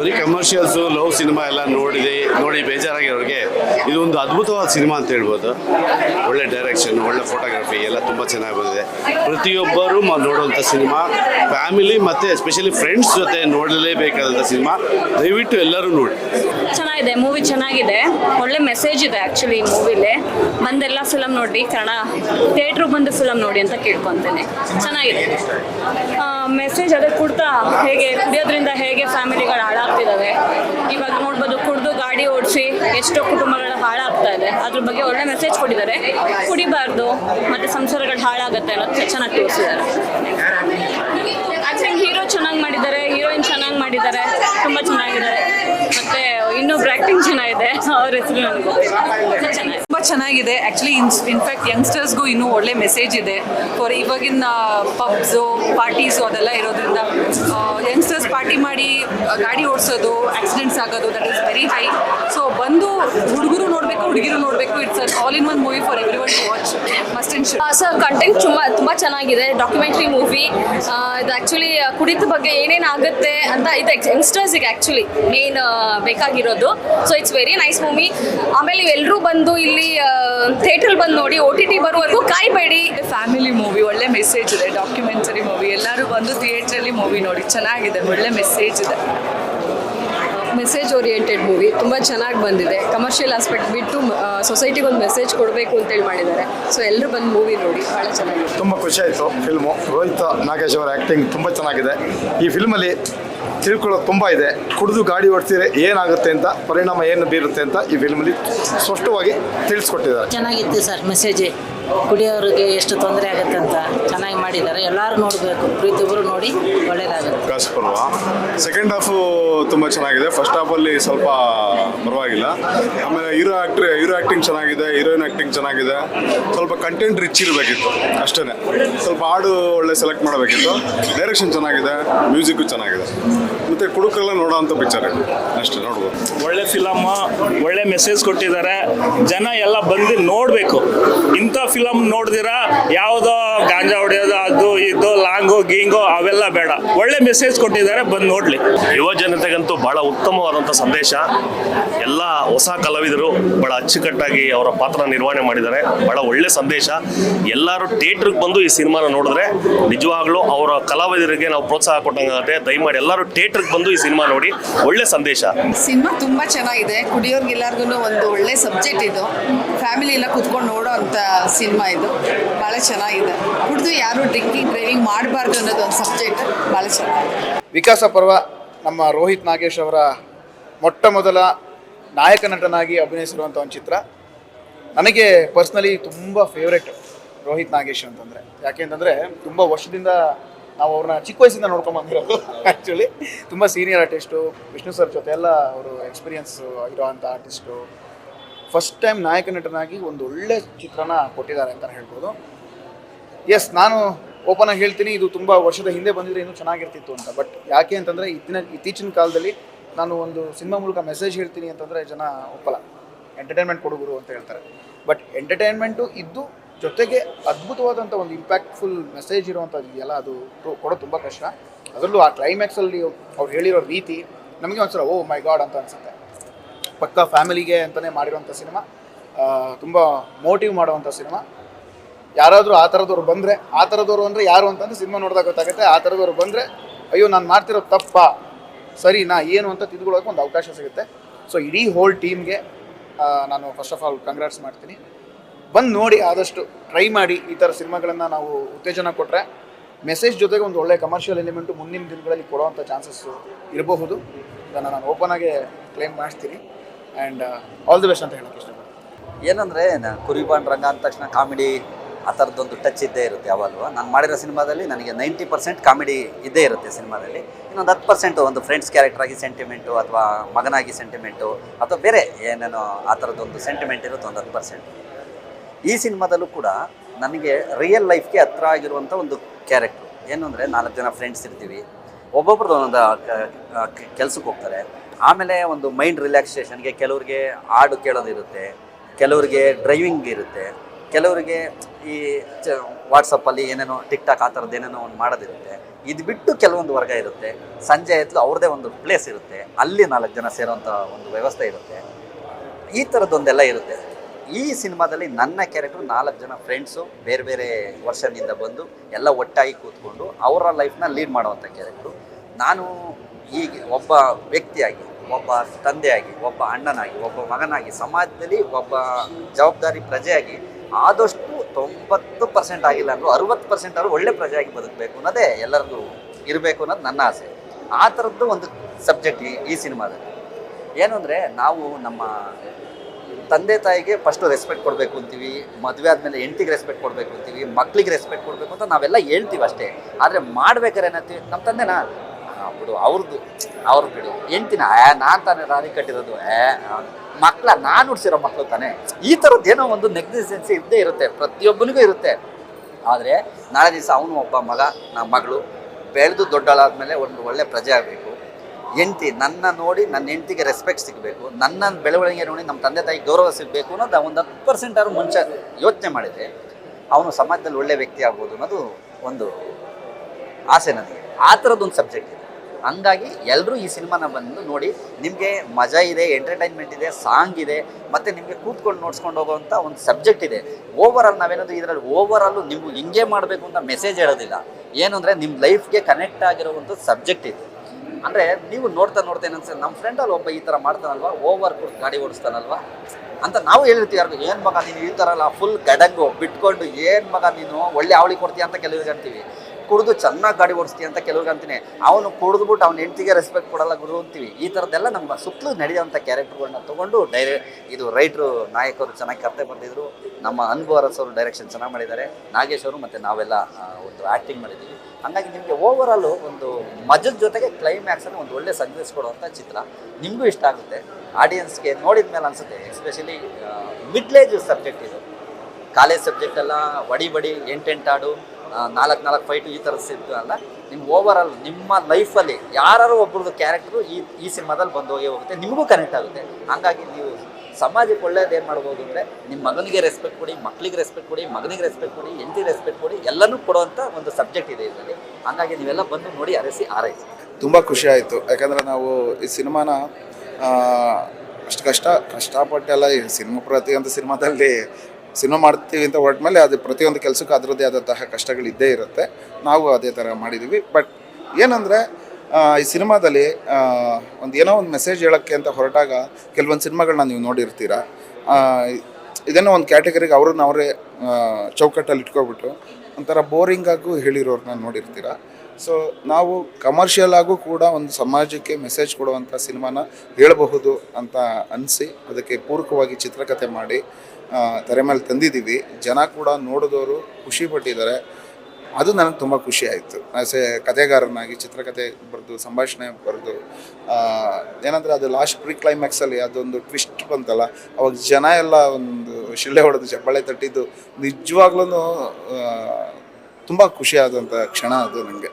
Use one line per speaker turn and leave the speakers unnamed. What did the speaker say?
ಬರೀ ಕಮರ್ಷಿಯಲ್ಸು love cinema ಎಲ್ಲ ನೋಡಿದೆ, ನೋಡಿ ಬೇಜಾರಾಗಿರೋರಿಗೆ ಇದು ಒಂದು ಅದ್ಭುತವಾದ ಸಿನಿಮಾ ಅಂತ ಹೇಳ್ಬೋದು. ಒಳ್ಳೆ ಡೈರೆಕ್ಷನ್ ಒಳ್ಳೆ ಫೋಟೋಗ್ರಫಿ ಎಲ್ಲ ತುಂಬ ಚೆನ್ನಾಗಿ ಬಂದಿದೆ. ಪ್ರತಿಯೊಬ್ಬರು ನೋಡುವಂಥ ಸಿನಿಮಾ ಫ್ಯಾಮಿಲಿ ಮತ್ತು ಎಸ್ಪೆಷಲಿ ಫ್ರೆಂಡ್ಸ್ ಜೊತೆ ನೋಡಲೇಬೇಕಾದಂಥ ಸಿನಿಮಾ ದಯವಿಟ್ಟು ಎಲ್ಲರೂ ನೋಡಿ.
ಚೆನ್ನಾಗಿದೆ ಮೂವಿ ಚೆನ್ನಾಗಿದೆ. ಒಳ್ಳೆ ಮೆಸೇಜ್ ಇದೆ ಆ್ಯಕ್ಚುಲಿ ಈ ಮೂವಿಲಿ ಬಂದೆಲ್ಲ ಫಿಲಮ್ ನೋಡಿ ಕನ್ನಡ ಥಿಯೇಟ್ರಿಗೆ ಬಂದು ಫಿಲಮ್ ನೋಡಿ ಅಂತ ಕೇಳ್ಕೊತೇನೆ. ಚೆನ್ನಾಗಿದೆ. ಮೆಸೇಜ್ ಅದೇ ಕುಡ್ತಾ ಹೇಗೆ, ಕುಡಿಯೋದ್ರಿಂದ ಹೇಗೆ ಫ್ಯಾಮಿಲಿಗಳು ಹಾಳಾಗ್ತಿದ್ದಾವೆ. ಇವಾಗ ನೋಡ್ಬೋದು ಕುಡಿದು ಗಾಡಿ ಓಡಿಸಿ ಎಷ್ಟೋ ಕುಟುಂಬಗಳು ಹಾಳಾಗ್ತಾ ಇದೆ. ಅದ್ರ ಬಗ್ಗೆ ಒಳ್ಳೆ ಮೆಸೇಜ್ ಕೊಟ್ಟಿದ್ದಾರೆ. ಕುಡಿಬಾರ್ದು, ಮತ್ತೆ ಸಂಸಾರಗಳು ಹಾಳಾಗುತ್ತೆ ಅನ್ನೋದು ಚೆನ್ನಾಗಿ ತೋರಿಸಿದ್ದಾರೆ. ಹೀರೋ ಚೆನ್ನಾಗಿ ಮಾಡಿದ್ದಾರೆ? ಹೀರೋಯಿನ್ ಚೆನ್ನಾಗಿ ಮಾಡಿದ್ದಾರೆ. ತುಂಬ ಚೆನ್ನಾಗಿದ್ದಾರೆ ಮತ್ತೆ ಇನ್ನೂ ಬ್ರ್ಯಾಕ್ಟಿಂಗ್ ಚೆನ್ನಾಗಿದೆ. ಅವ್ರ ಹೆಸರು
ತುಂಬ ಚೆನ್ನಾಗಿದೆ. ಆ್ಯಕ್ಚುಲಿ ಇನ್ಸ್ ಇನ್ಫ್ಯಾಕ್ಟ್ ಯಂಗ್ಸ್ಟರ್ಸ್ಗೂ ಇನ್ನೂ ಒಳ್ಳೆ ಮೆಸೇಜ್ ಇದೆ. ಫಾರ್ ಇವಾಗಿನ ಪಬ್ಸು ಪಾರ್ಟೀಸು ಅದೆಲ್ಲ ಇರೋದ್ರಿಂದ ಯಂಗ್ಸ್ಟರ್ಸ್ ಪಾರ್ಟಿ ಮಾಡಿ ಗಾಡಿ ಓಡಿಸೋದು ಆಕ್ಸಿಡೆಂಟ್ಸ್ ಆಗೋದು that is very high so ಬಂದು ಹುಡುಗರು ನೋಡಬೇಕು, ಹುಡುಗಿರು ನೋಡಬೇಕು. It's all in one movie for everyone to watch
sir content ತುಂಬಾ ತುಂಬಾ ಚೆನ್ನಾಗಿದೆ. ಡಾಕ್ಯುಮೆಂಟ್ರಿ ಮೂವಿ ಇದು ಆ್ಯಕ್ಚುಲಿ ಕುಡಿತ ಬಗ್ಗೆ ಏನೇನು ಆಗುತ್ತೆ ಅಂತ ಇದು ಯಂಗ್ಸ್ಟರ್ಸಿಗೆ ಆ್ಯಕ್ಚುಲಿ ಮೇನ್ ಬೇಕಾಗಿರೋದು. So it's very nice movie ಆಮೇಲೆ ಎಲ್ಲರೂ ಬಂದು ಇಲ್ಲಿ ಥಿಯೇಟ್ರಲ್ಲಿ ಬಂದು ನೋಡಿ ಒ ಟಿ ಟಿ ಬರುವವರೆಗೂ ಕಾಯ್ಬೇಡಿ.
ಫ್ಯಾಮಿಲಿ ಮೂವಿ ಒಳ್ಳೆ ಮೆಸೇಜ್ ಇದೆ ಡಾಕ್ಯುಮೆಂಟರಿ ಮೂವಿ ಎಲ್ಲರೂ ಬಂದು ಥಿಯೇಟ್ರಲ್ಲಿ ಮೂವಿ ನೋಡಿ ಚೆನ್ನಾಗಿದೆ ಒಳ್ಳೆ ಮೆಸೇಜ್ ಇದೆ.
ಮೆಸೇಜ್ ಓರಿಯೆಂಟೆಡ್ ಮೂವಿ, ತುಂಬ ಚೆನ್ನಾಗಿ ಬಂದಿದೆ. ಕಮರ್ಷಿಯಲ್ ಆಸ್ಪೆಕ್ಟ್ ಬಿಟ್ಟು ಸೊಸೈಟಿಗೆ ಒಂದು ಮೆಸೇಜ್ ಕೊಡಬೇಕು ಅಂತೇಳಿ ಮಾಡಿದ್ದಾರೆ. ಸೊ ಎಲ್ಲರೂ ಬಂದು ಮೂವಿ ನೋಡಿ, ಭಾಳ ಚೆನ್ನಾಗಿದೆ.
ತುಂಬ ಖುಷಿ ಆಯಿತು ಫಿಲ್ಮು ರೋಹಿತ್ ನಾಗೇಶ್ ಅವರ ಆ್ಯಕ್ಟಿಂಗ್ ತುಂಬ ಚೆನ್ನಾಗಿದೆ. ಈ ಫಿಲ್ಮಲ್ಲಿ ತಿಳ್ಕೊಳ್ಳೋದು ತುಂಬ ಇದೆ. ಕುಡಿದು ಗಾಡಿ ಓಡಿಸಿದ್ರೆ ಏನಾಗುತ್ತೆ ಅಂತ ಪರಿಣಾಮ ಏನು ಬೀರುತ್ತೆ ಅಂತ ಈ ಫಿಲ್ಮಲ್ಲಿ ಸ್ಪಷ್ಟವಾಗಿ ತಿಳಿಸ್ಕೊಟ್ಟಿದ್ದಾರೆ.
ಚೆನ್ನಾಗಿತ್ತು ಸರ್ ಮೆಸೇಜ್ ಕುಡಿಯೋರಿಗೆ ಎಷ್ಟು ತೊಂದರೆ ಆಗುತ್ತೆ ಅಂತ ಚೆನ್ನಾಗಿ ಮಾಡಿದ್ದಾರೆ. ಎಲ್ಲರೂ ನೋಡಬೇಕು. ಪ್ರೀತಿಯೊಬ್ಬರು ನೋಡಿ ಒಳ್ಳೇದಾಗುತ್ತೆ.
ಪರ್ವ ಸೆಕೆಂಡ್ ಹಾಫು ತುಂಬ ಚೆನ್ನಾಗಿದೆ. ಫಸ್ಟ್ ಹಾಫಲ್ಲಿ ಸ್ವಲ್ಪ ಪರವಾಗಿಲ್ಲ. ಆಮೇಲೆ ಹೀರೋ ಆ್ಯಕ್ಟ್ರಿ ಹೀರೋ ಆ್ಯಕ್ಟಿಂಗ್ ಚೆನ್ನಾಗಿದೆ ಹೀರೋಯಿನ್ ಆ್ಯಕ್ಟಿಂಗ್ ಚೆನ್ನಾಗಿದೆ. ಸ್ವಲ್ಪ ಕಂಟೆಂಟ್ ರಿಚ್ ಇರಬೇಕಿತ್ತು. ಅಷ್ಟೇ ಸ್ವಲ್ಪ ಹಾಡು ಒಳ್ಳೆ ಸೆಲೆಕ್ಟ್ ಮಾಡಬೇಕಿತ್ತು. ಡೈರೆಕ್ಷನ್ ಚೆನ್ನಾಗಿದೆ. ಮ್ಯೂಸಿಕ್ಕು ಚೆನ್ನಾಗಿದೆ. ಮತ್ತು ಕುಡುಕಲ್ಲ ನೋಡೋ ಅಂಥ ಪಿಕ್ಚರ್ ಅಷ್ಟೇ, ನೋಡ್ಬೋದು.
ಒಳ್ಳೆ ಫಿಲಮ್ ಒಳ್ಳೆ ಮೆಸೇಜ್ ಕೊಟ್ಟಿದ್ದಾರೆ. ಜನ ಎಲ್ಲ ಬಂದು ನೋಡಬೇಕು. ಇಂಥ ಫಿಲಮ್ ನೋಡಿದಿರ? ಯಾವುದೋ ಗಾಂಜಾ ಹೊಡೆಯೋದು ಅದು ಇದು ಲಾಂಗು ಗೀಂಗು ಅವೆಲ್ಲ ಬೇಡ. ಒಳ್ಳೆ ಮೆಸೇಜ್ ಕೊಟ್ಟಿದ್ದಾರೆ ಬಂದು ನೋಡ್ಲಿ.
ಯುವ ಜನತೆಗಂತೂ ಬಹಳ ಉತ್ತಮವಾದಂಥ ಸಂದೇಶ. ಎಲ್ಲ ಹೊಸ ಕಲಾವಿದರು ಬಹಳ ಅಚ್ಚುಕಟ್ಟಾಗಿ ಅವರ ಪಾತ್ರ ನಿರ್ವಹಣೆ ಮಾಡಿದ್ದಾರೆ. ಬಹಳ ಒಳ್ಳೆ ಸಂದೇಶ. ಎಲ್ಲರೂ ಥಿಯೇಟ್ರಿಗೆ ಬಂದು ಈ ಸಿನಿಮಾನ ನೋಡಿದ್ರೆ ನಿಜವಾಗ್ಲೂ ಅವರ ಕಲಾವಿದರಿಗೆ ನಾವು ಪ್ರೋತ್ಸಾಹ ಕೊಟ್ಟಂಗಾಗುತ್ತೆ. ದಯಮಾಡಿ ಎಲ್ಲರೂ ಥಿಯೇಟ್ರಿಗೆ ಬಂದು ಈ ಸಿನಿಮಾ ನೋಡಿ. ಒಳ್ಳೆ ಸಂದೇಶ.
ಸಿನಿಮಾ ತುಂಬಾ ಚೆನ್ನಾಗಿದೆ. ಕುಡಿಯೋರ್ಗೆಲ್ಲರಿಗೂ ಒಂದು ಒಳ್ಳೆ ಸಬ್ಜೆಕ್ಟ್ ಇದು. ಫ್ಯಾಮಿಲಿ ಎಲ್ಲ ಕುತ್ಕೊಂಡು ನೋಡೋ ಅಂತ ಸಿನಿಮಾ ಇದು. ಭಾಳ ಚೆನ್ನಾಗಿದೆ. ಕುಡಿದು ಯಾರು ಡ್ರಿಂಕಿಂಗ್ ಡ್ರೈವಿಂಗ್ ಮಾಡಬಾರ್ದು ಅನ್ನೋದು ಒಂದು ಸಬ್ಜೆಕ್ಟ್ ಭಾಳ ಚೆನ್ನಾಗಿದೆ.
ವಿಕಾಸ ಪರ್ವ ನಮ್ಮ ರೋಹಿತ್ ನಾಗೇಶ್ ಅವರ ಮೊಟ್ಟ ಮೊದಲ ನಾಯಕ ನಟನಾಗಿ ಅಭಿನಯಿಸಿರುವಂಥ ಒಂದು ಚಿತ್ರ. ನನಗೆ ಪರ್ಸ್ನಲಿ ತುಂಬ ಫೇವ್ರೆಟ್ ರೋಹಿತ್ ನಾಗೇಶ್ ಅಂತಂದರೆ. ಯಾಕೆಂತಂದರೆ ತುಂಬ ವರ್ಷದಿಂದ ನಾವು ಅವ್ರನ್ನ ಚಿಕ್ಕ ವಯಸ್ಸಿಂದ ನೋಡ್ಕೊಂಡು ಬಂದಿರೋದು ಆ್ಯಕ್ಚುಲಿ ತುಂಬ ಸೀನಿಯರ್ ಆರ್ಟಿಸ್ಟು ವಿಷ್ಣು ಸರ್ ಜೊತೆ ಎಲ್ಲ ಅವರು ಎಕ್ಸ್ಪೀರಿಯನ್ಸ್ ಇರೋವಂಥ ಆರ್ಟಿಸ್ಟು ಫಸ್ಟ್ ಟೈಮ್ ನಾಯಕ ನಟನಾಗಿ ಒಂದು ಒಳ್ಳೆ ಚಿತ್ರನ ಕೊಟ್ಟಿದ್ದಾರೆ ಅಂತ ಹೇಳ್ಬೋದು. ಎಸ್ ನಾನು ಓಪನ್ ಆಗಿ ಹೇಳ್ತೀನಿ, ಇದು ತುಂಬ ವರ್ಷದ ಹಿಂದೆ ಬಂದಿದ್ರೆ ಇನ್ನೂ ಚೆನ್ನಾಗಿರ್ತಿತ್ತು ಅಂತ. ಬಟ್ ಯಾಕೆ ಅಂತಂದರೆ ಇತ್ತಿನ, ಇತ್ತೀಚಿನ ಕಾಲದಲ್ಲಿ ನಾನು ಒಂದು ಸಿನಿಮಾ ಮೂಲಕ ಮೆಸೇಜ್ ಹೇಳ್ತೀನಿ ಅಂತಂದರೆ ಜನ ಒಪ್ಪಲ್ಲ. ಎಂಟರ್ಟೈನ್ಮೆಂಟ್ ಕೊಡುಗರು ಅಂತ ಹೇಳ್ತಾರೆ. ಬಟ್ ಎಂಟರ್ಟೈನ್ಮೆಂಟು ಇದ್ದು ಜೊತೆಗೆ ಅದ್ಭುತವಾದಂಥ ಒಂದು ಇಂಪ್ಯಾಕ್ಟ್ಫುಲ್ ಮೆಸೇಜ್ ಇರುವಂಥದ್ದು ಇದೆಯಲ್ಲ, ಅದು ಕೊಡೋದು ತುಂಬ ಕಷ್ಟ. ಅದರಲ್ಲೂ ಆ ಕ್ಲೈಮ್ಯಾಕ್ಸಲ್ಲಿ ಅವ್ರು ಹೇಳಿರೋ ರೀತಿ ನಮಗೆ ಒಂದ್ಸಲ, ಓ ಮೈ ಗಾಡ್ ಅಂತ ಅನಿಸುತ್ತೆ. ಪಕ್ಕ ಫ್ಯಾಮಿಲಿಗೆ ಅಂತಲೇ ಮಾಡಿರುವಂಥ ಸಿನಿಮಾ. ತುಂಬ ಮೋಟಿವ್ ಮಾಡುವಂಥ ಸಿನಿಮಾ. ಯಾರಾದರೂ ಆ ಥರದವ್ರು ಬಂದರೆ, ಆ ಥರದವರು ಅಂದರೆ ಯಾರು ಅಂತಂದರೆ ಸಿನಿಮಾ ನೋಡಿದಾಗ ಗೊತ್ತಾಗುತ್ತೆ, ಆ ಥರದವ್ರು ಬಂದರೆ, ಅಯ್ಯೋ, ನಾನು ಮಾಡ್ತಿರೋ ತಪ್ಪಾ, ಸರಿ, ನಾ ಏನು ಅಂತ ತಿದ್ಕೊಳ್ಳೋಕೆ ಒಂದು ಅವಕಾಶ ಸಿಗುತ್ತೆ. ಸೊ ಇಡೀ ಹೋಲ್ ಟೀಮ್ಗೆ ನಾನು ಫಸ್ಟ್ ಆಫ್ ಆಲ್ ಕಂಗ್ರಾಟ್ಸ್ ಮಾಡ್ತೀನಿ. ಬಂದು ನೋಡಿ ಆದಷ್ಟು ಟ್ರೈ ಮಾಡಿ ಈ ಥರ ಸಿನಿಮಾಗಳನ್ನು ನಾವು ಉತ್ತೇಜನ ಕೊಟ್ಟರೆ ಮೆಸೇಜ್ ಜೊತೆಗೆ ಒಂದು ಒಳ್ಳೆ ಕಮರ್ಷಿಯಲ್ ಎಲಿಮೆಂಟು ಮುಂದಿನ ದಿನಗಳಲ್ಲಿ ಕೊಡುವಂಥ ಚಾನ್ಸಸ್ಸು ಇರಬಹುದು. ಇದನ್ನು ನಾನು ಓಪನ್ ಆಗಿ ಕ್ಲೇಮ್ ಮಾಡ್ತೀನಿ. ಆ್ಯಂಡ್ ಆಲ್ ದಿ ಬೆಸ್ಟ್ ಅಂತ ಹೇಳೋಕ್ಕೆ ಇಷ್ಟಪಡ್ತೀನಿ.
ಏನಂದರೆ ಕುರಿಬಾಂಡ್ ರಂಗ ಅಂದ ತಕ್ಷಣ ಕಾಮಿಡಿ ಆ ಥರದ್ದೊಂದು ಟಚ್ ಇದ್ದೇ ಇರುತ್ತೆ ಯಾವಾಗಲೂ. ನಾನು ಮಾಡಿರೋ ಸಿನಿಮಾದಲ್ಲಿ ನನಗೆ ನೈಂಟಿ ಪರ್ಸೆಂಟ್ ಕಾಮಿಡಿ ಇದ್ದೇ ಇರುತ್ತೆ ಸಿನಿಮಾದಲ್ಲಿ. ಇನ್ನೊಂದು ಹತ್ತು ಪರ್ಸೆಂಟು ಒಂದು ಫ್ರೆಂಡ್ಸ್ ಕ್ಯಾರೆಕ್ಟ್ರಾಗಿ ಸೆಂಟಿಮೆಂಟು ಅಥವಾ ಮಗನಾಗಿ ಸೆಂಟಿಮೆಂಟು ಅಥವಾ ಬೇರೆ ಏನೇನೋ ಆ ಥರದ್ದೊಂದು ಸೆಂಟಿಮೆಂಟ್ ಇರುತ್ತೆ ಒಂದು ಹತ್ತು ಪರ್ಸೆಂಟ್. ಈ ಸಿನಿಮಾದಲ್ಲೂ ಕೂಡ ನನಗೆ ರಿಯಲ್ ಲೈಫ್ಗೆ ಹತ್ರ ಆಗಿರುವಂಥ ಒಂದು ಕ್ಯಾರೆಕ್ಟ್ರು ಏನು ಅಂದರೆ ನಾಲ್ಕು ಜನ ಫ್ರೆಂಡ್ಸ್ ಇರ್ತೀವಿ. ಒಬ್ಬೊಬ್ರದ್ದು ಒಂದೊಂದು ಕೆಲಸಕ್ಕೆ ಹೋಗ್ತಾರೆ. ಆಮೇಲೆ ಒಂದು ಮೈಂಡ್ ರಿಲ್ಯಾಕ್ಸೇಷನ್ಗೆ ಕೆಲವ್ರಿಗೆ ಹಾಡು ಕೇಳೋದಿರುತ್ತೆ ಕೆಲವ್ರಿಗೆ ಡ್ರೈವಿಂಗ್ ಇರುತ್ತೆ, ಕೆಲವರಿಗೆ ಈ ಚ ವಾಟ್ಸಪ್ಪಲ್ಲಿ ಏನೇನೋ ಟಿಕ್ ಟಾಕ್ ಆ ಥರದ್ದು ಏನೇನೋ ಒಂದು ಮಾಡೋದಿರುತ್ತೆ ಇದು ಬಿಟ್ಟು ಕೆಲವೊಂದು ವರ್ಗ ಇರುತ್ತೆ. ಸಂಜೆ ಎತ್ತಲು ಅವ್ರದ್ದೇ ಒಂದು ಪ್ಲೇಸ್ ಇರುತ್ತೆ. ಅಲ್ಲಿ ನಾಲ್ಕು ಜನ ಸೇರೋಂಥ ಒಂದು ವ್ಯವಸ್ಥೆ ಇರುತ್ತೆ. ಈ ಥರದ್ದೊಂದೆಲ್ಲ ಇರುತ್ತೆ. ಈ ಸಿನಿಮಾದಲ್ಲಿ ನನ್ನ ಕ್ಯಾರೆಕ್ಟರ್ ನಾಲ್ಕು ಜನ ಫ್ರೆಂಡ್ಸು ಬೇರೆ ಬೇರೆ ವರ್ಷದಿಂದ ಬಂದು ಎಲ್ಲ ಒಟ್ಟಾಗಿ ಕೂತ್ಕೊಂಡು ಅವರ ಲೈಫ್ನ ಲೀಡ್ ಮಾಡುವಂಥ ಕ್ಯಾರೆಕ್ಟ್ರು ನಾನು ಈಗ ಒಬ್ಬ ವ್ಯಕ್ತಿಯಾಗಿ ಒಬ್ಬ ತಂದೆಯಾಗಿ ಒಬ್ಬ ಅಣ್ಣನಾಗಿ ಒಬ್ಬ ಮಗನಾಗಿ ಸಮಾಜದಲ್ಲಿ ಒಬ್ಬ ಜವಾಬ್ದಾರಿ ಪ್ರಜೆಯಾಗಿ ಆದಷ್ಟು ತೊಂಬತ್ತು ಪರ್ಸೆಂಟ್ ಆಗಿಲ್ಲ ಅಂದರೂ ಅರುವತ್ತು ಪರ್ಸೆಂಟ್ ಆದರೂ ಒಳ್ಳೆ ಪ್ರಜೆಯಾಗಿ ಬದುಕಬೇಕು ಅನ್ನೋದೇ ಎಲ್ಲರಿಗೂ ಇರಬೇಕು ಅನ್ನೋದು ನನ್ನ ಆಸೆ. ಆ ಥರದ್ದು ಒಂದು ಸಬ್ಜೆಕ್ಟ್ ಈ ಸಿನಿಮಾದಲ್ಲಿ. ಏನು ಅಂದರೆ ನಾವು ನಮ್ಮ ತಂದೆ ತಾಯಿಗೆ ಫಸ್ಟು ರೆಸ್ಪೆಕ್ಟ್ ಕೊಡಬೇಕು ಅಂತೀವಿ ಮದುವೆ ಆದಮೇಲೆ ಹೆಂಡ್ತಿಗೆ ರೆಸ್ಪೆಕ್ಟ್ ಕೊಡಬೇಕು ಅಂತೀವಿ ಮಕ್ಕಳಿಗೆ ರೆಸ್ಪೆಕ್ಟ್ ಕೊಡಬೇಕು ಅಂತ ನಾವೆಲ್ಲ ಹೇಳ್ತೀವಿ ಅಷ್ಟೇ. ಆದರೆ ಮಾಡ್ಬೇಕಾದ್ರೆ ಏನಂತೀವಿ ನಮ್ಮ ತಂದೆನ? "ಆ, ಬಿಡು ಅವ್ರದ್ದು ಅವ್ರ ಬಿಡು. ಹೆಂಡ್ತಿನ ನಾನು ತಾನೇ ರಾಣಿ ಕಟ್ಟಿರೋದು ಮಕ್ಕಳ ನಾನು ಉಡ್ಸಿರೋ ಮಕ್ಕಳು ತಾನೇ. ಈ ಥರದ್ದು ಏನೋ ಒಂದು ನೆಗ್ಲಿಜೆನ್ಸಿ ಇದ್ದೇ ಇರುತ್ತೆ, ಪ್ರತಿಯೊಬ್ಬನಿಗೂ ಇರುತ್ತೆ. ಆದರೆ, ನಾಳೆ ದಿವಸ ಅವನು ಒಬ್ಬ ಮಗ ನಮ್ಮ ಮಗಳು, ಬೆಳೆದು ದೊಡ್ಡಳಾದ್ಮೇಲೆ ಒಂದು ಒಳ್ಳೆ ಪ್ರಜೆ ಆಗಬೇಕು. ಹೆಂಡ್ತಿ, ನನ್ನ ನೋಡಿ ನನ್ನ ಹೆಂಡ್ತಿಗೆ ರೆಸ್ಪೆಕ್ಟ್ ಸಿಗಬೇಕು, ನನ್ನ ಬೆಳವಣಿಗೆ ನೋಡಿ ನಮ್ಮ ತಂದೆ ತಾಯಿ ಗೌರವ ಸಿಗಬೇಕು ಅನ್ನೋದು ಒಂದು ಹತ್ತು ಪರ್ಸೆಂಟ್ ಆದ್ರೂ ಮುಂಚೆ ಯೋಚನೆ ಮಾಡಿದರೆ, ಅವನು ಸಮಾಜದಲ್ಲಿ ಒಳ್ಳೆ ವ್ಯಕ್ತಿ ಆಗ್ಬೋದು ಅನ್ನೋದು ಒಂದು ಆಸೆ ನನಗೆ. ಆ ಥರದ್ದೊಂದು ಸಬ್ಜೆಕ್ಟ್ ಇದೆ. ಹಂಗಾಗಿ ಎಲ್ಲರೂ ಈ ಸಿನಿಮಾನ ಬಂದು ನೋಡಿ ನಿಮಗೆ ಮಜಾ ಇದೆ ಎಂಟರ್ಟೈನ್ಮೆಂಟ್ ಇದೆ ಸಾಂಗ್ ಇದೆ, ಮತ್ತು ನಿಮಗೆ ಕೂತ್ಕೊಂಡು ನೋಡ್ಸ್ಕೊಂಡು ಹೋಗೋವಂಥ ಒಂದು ಸಬ್ಜೆಕ್ಟ್ ಇದೆ. ಓವರ್ ಆಲ್ ನಾವೇನಾದ್ರು ಇದರಲ್ಲಿ ಓವರ್ ಆಲು ನೀವು ಹಿಂಗೆ ಮಾಡಬೇಕು ಅಂತ ಮೆಸೇಜ್ ಹೇಳೋದಿಲ್ಲ. ಏನು ಅಂದರೆ ನಿಮ್ಮ ಲೈಫ್ಗೆ ಕನೆಕ್ಟ್ ಆಗಿರೋವಂಥ ಸಬ್ಜೆಕ್ಟ್ ಇದೆ. ಅಂದರೆ ನೀವು ನೋಡ್ತಾ ನೋಡ್ತಾ ಏನನ್ಸ ನಮ್ಮ ಫ್ರೆಂಡಲ್ಲಿ ಒಬ್ಬ ಈ ಥರ ಮಾಡ್ತಾನಲ್ವ ಓವರ್ ಕೊಟ್ಟು ಗಾಡಿ ಓಡಿಸ್ತಾನಲ್ವಾ? ಅಂತ ನಾವು ಹೇಳಿರ್ತೀವಿ ಯಾರಿಗೂ, ಏನು ಮಗ ನೀನು ಈ ಥರ ಫುಲ್ ಗಡಂಗು, ಬಿಟ್ಕೊಂಡು ಏನು ಮಗ ನೀನು, ಒಳ್ಳೆ ಅವಳಿ ಕೊಡ್ತೀಯ? ಅಂತ ಕೆಲವ್ರಿಗೆ ಅಂತೀವಿ. ಕುಡಿದು ಚೆನ್ನಾಗಿ ಗಾಡಿ ಓಡಿಸ್ತೀಯ ಅಂತ ಕೆಲವ್ರಿಗೆ ಅಂತೀನಿ. ಅವನು ಕುಡಿದ್ಬಿಟ್ಟು ಅವ್ನ ಹೆಂಡ್ತಿಗೆ ರೆಸ್ಪೆಕ್ಟ್ ಕೊಡಲ್ಲ ಗುರು ಅಂತೀವಿ. ಈ ಥರದ್ದೆಲ್ಲ ನಮ್ಮ ಸುತ್ತಲೂ ನಡೆಯುವಂಥ ಕ್ಯಾರೆಕ್ಟರ್ಗಳನ್ನ ತೊಗೊಂಡು ಡೈರೆ ಇದು ರೈಟ್ರು, ನಾಯಕರು ಚೆನ್ನಾಗಿ ಕರ್ತೆ ಬಂದಿದ್ರು ನಮ್ಮ ಅನುಭವ ಅವರು ಡೈರೆಕ್ಷನ್ ಚೆನ್ನಾಗಿ ಮಾಡಿದ್ದಾರೆ. ನಾಗೇಶ್ ಅವರು ಮತ್ತು ನಾವೆಲ್ಲ ಒಂದು ಆ್ಯಕ್ಟಿಂಗ್ ಮಾಡಿದ್ದೀವಿ. ಹಾಗಾಗಿ ನಿಮಗೆ ಓವರಾಲು ಒಂದು ಮಜದ ಜೊತೆಗೆ ಕ್ಲೈಮ್ಯಾಕ್ಸನ್ನು ಒಂದು ಒಳ್ಳೆ ಸಂದೇಶ ಕೊಡುವಂಥ ಚಿತ್ರ. ನಿಮಗೂ ಇಷ್ಟ ಆಗುತ್ತೆ. ಆಡಿಯನ್ಸ್ಗೆ ನೋಡಿದ ಮೇಲೆ ಅನಿಸುತ್ತೆ ಎಸ್ಪೆಷಲಿ ಮಿಡ್ಲೇಜ್ ಸಬ್ಜೆಕ್ಟ್ ಇದು. ಕಾಲೇಜ್ ಸಬ್ಜೆಕ್ಟ್ ಎಲ್ಲ ಬಡಿ ಬಡಿ ಎಂಟೆಂಟಾಡು ನಾಲ್ಕು ನಾಲ್ಕು ಫೈಟು ಈ ಥರದ ಸಿದ್ಧ ಅಲ್ಲ. ನಿಮ್ಮ ಓವರ್ ಆಲ್ ನಿಮ್ಮ ಲೈಫಲ್ಲಿ ಯಾರು ಒಬ್ರದ್ದು ಕ್ಯಾರೆಕ್ಟ್ರು ಈ ಈ ಸಿನಿಮಾದಲ್ಲಿ ಬಂದು ಹೋಗಿ ಹೋಗುತ್ತೆ, ನಿಮಗೂ ಕನೆಕ್ಟ್ ಆಗುತ್ತೆ. ಹಾಗಾಗಿ ನೀವು ಸಮಾಜಕ್ಕೆ ಒಳ್ಳೇದು ಏನು ಮಾಡ್ಬೋದು ಅಂದರೆ ನಿಮ್ಮ ಮಗನಿಗೆ ರೆಸ್ಪೆಕ್ಟ್ ಕೊಡಿ ಮಕ್ಕಳಿಗೆ ರೆಸ್ಪೆಕ್ಟ್ ಕೊಡಿ, ಮಗನಿಗೆ ರೆಸ್ಪೆಕ್ಟ್ ಕೊಡಿ, ಹೆಂಡತಿಗೆ ರೆಸ್ಪೆಕ್ಟ್ ಕೊಡಿ, ಎಲ್ಲನೂ ಕೊಡುವಂಥ ಒಂದು ಸಬ್ಜೆಕ್ಟ್ ಇದೆ ಇದರಲ್ಲಿ. ಹಾಗಾಗಿ ನೀವೆಲ್ಲ ಬಂದು ನೋಡಿ ಅರಸಿ ಆರೈಸಿ.
ತುಂಬ ಖುಷಿ ಆಯಿತು. ಯಾಕಂದರೆ ನಾವು ಈ ಸಿನಿಮಾನ ಅಷ್ಟು ಕಷ್ಟ, ಕಷ್ಟಪಟ್ಟೆಲ್ಲ ಈ ಸಿನಿಮಾ ಪ್ರತಿಯೊಂದು ಸಿನಿಮಾದಲ್ಲಿ ಸಿನಿಮಾ ಮಾಡ್ತೀವಿ ಅಂತ ಹೊರಟ್ಮೇಲೆ ಅದು ಪ್ರತಿಯೊಂದು ಕೆಲಸಕ್ಕೂ ಅದರದ್ದೇ ಆದಂತಹ ಕಷ್ಟಗಳು ಇದ್ದೇ ಇರುತ್ತೆ. ನಾವು ಅದೇ ಥರ ಮಾಡಿದ್ದೀವಿ. ಬಟ್ ಏನಂದರೆ ಈ ಸಿನಿಮಾದಲ್ಲಿ ಒಂದು ಏನೋ ಒಂದು ಮೆಸೇಜ್ ಹೇಳೋಕ್ಕೆ ಅಂತ ಹೊರಟಾಗ ಕೆಲವೊಂದು ಸಿನಿಮಾಗಳನ್ನ ನೀವು ನೋಡಿರ್ತೀರ? ಇದನ್ನು ಒಂದು ಕ್ಯಾಟಗರಿಗೆ ಅವ್ರನ್ನ ಅವರೇ ಚೌಕಟ್ಟಲ್ಲಿ ಇಟ್ಕೊಬಿಟ್ಟು ಒಂಥರ ಬೋರಿಂಗಾಗೂ ಹೇಳಿರೋರನ್ನ ನೋಡಿರ್ತೀರ? ಸೊ ನಾವು ಕಮರ್ಷಿಯಲ್ ಆಗೂ ಕೂಡ ಒಂದು ಸಮಾಜಕ್ಕೆ ಮೆಸೇಜ್ ಕೊಡುವಂಥ ಸಿನಿಮಾನ ಹೇಳಬಹುದು ಅಂತ ಅನಿಸಿ, ಅದಕ್ಕೆ ಪೂರಕವಾಗಿ ಚಿತ್ರಕಥೆ ಮಾಡಿ ತೆರೆ ಮೇಲೆ ತಂದಿದ್ದೀವಿ. ಜನ ಕೂಡ ನೋಡಿದವರು ಖುಷಿ ಪಟ್ಟಿದ್ದಾರೆ. ಅದು ನನಗೆ ತುಂಬ ಖುಷಿ ಆಯಿತು. ಕಥೆಗಾರನಾಗಿ, ಚಿತ್ರಕಥೆ ಬರೆದು, ಸಂಭಾಷಣೆ ಬರೆದು ಏನಂದರೆ ಅದು ಲಾಸ್ಟ್ ಪ್ರೀ ಕ್ಲೈಮ್ಯಾಕ್ಸಲ್ಲಿ ಅದೊಂದು ಟ್ವಿಸ್ಟ್ ಬಂತಲ್ಲ, ಅವಾಗ ಜನ ಎಲ್ಲ ಒಂದು ಶಿಳ್ಳೆ ಹೊಡೆದು, ಚಪ್ಪಾಳೆ ತಟ್ಟಿದ್ದು ನಿಜವಾಗ್ಲೂ ತುಂಬ ಖುಷಿಯಾದಂಥ ಕ್ಷಣ ಅದು ನನಗೆ